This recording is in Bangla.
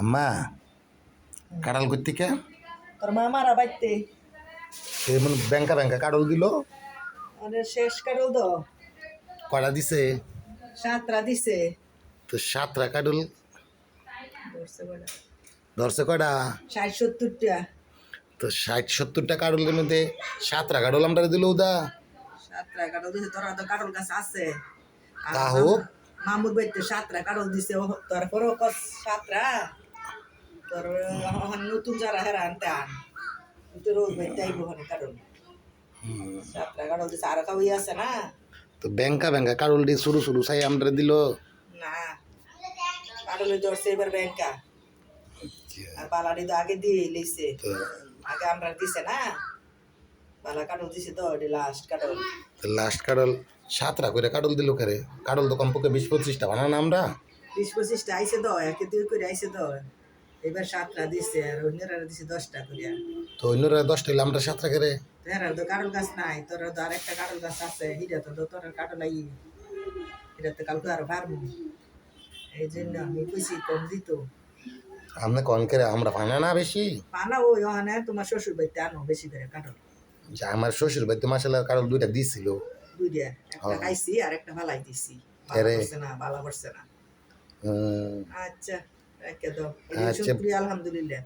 আম্মা কাঁড়াল করতে কে তোর মা মারা বাইতে সে মানে ব্যাংকা ব্যাংকা কাঁড়ল দিল আরে শেষ কাটল তো কয়টা দিছে সাতরা দিছে তো সাতটা কাঁড়ল ধরছে কয়টা ষাট সত্তরটা তো ষাট সত্তরটা কাঁড়লের মধ্যে সাতটা কাঁড়ল আমরা দিল উদা সাতরা কাটল দিছে তোরা তো কাটল গাছ আছে তা হোক। মামুর বাইতে সাতরা কাটল দিছে ও তারপর কস সাতরা তোর নতুন যারা হেরা আনতে আন। তুই রোজ বাইতে আইব ওখানে কাটল সাতরা কাটল দিছে আর কাউই আছে না। তো ব্যাংকা ব্যাংকা কাঁড়ল দিয়ে শুরু শুরু চাই আমরা দিল। না কাটলে এবার ব্যাংকা। আর বালাডি তো আগে দিয়ে আগে আমরা দিছে না। বালা কাটল দিছে তো লাস্ট কাটল লাস্ট সাতটা করে দিল কারে? কাঁড়ল তো কমপক্ষে বিশ পঁচিশটা বানান আমরা। বিশ পঁচিশটা আইসে তো একে দুই করে আইসে তো। এবার সাতটা দিছে আর অন্যরা দিছে দশটা করিয়া তো অন্যরা দশটা হইলে আমরা সাতটা করে? তোরা তো কাটল গাছ নাই তোরা তো আরেকটা কাটল গাছ আছে হিরা তো তোর কাটল আই হিরা তো কালকে আর পারব এই জন্য আমি কইছি কম দিত। আমরা কন করে আমরা পানা না বেশি? পানা ওই ওখানে তোমার শ্বশুর বাড়িতে আনো বেশি করে কাটল যে আমার শ্বশুর বাড়িতে মাসাল্লাহ কারণ দুইটা দিছিল। দুইটা একটা হ্যাঁ। খাইছি আর একটা ফালাই দিছি। ভালো করছে না ভালো করছে না। আচ্ছা। আচ্ছা। আলহামদুলিল্লাহ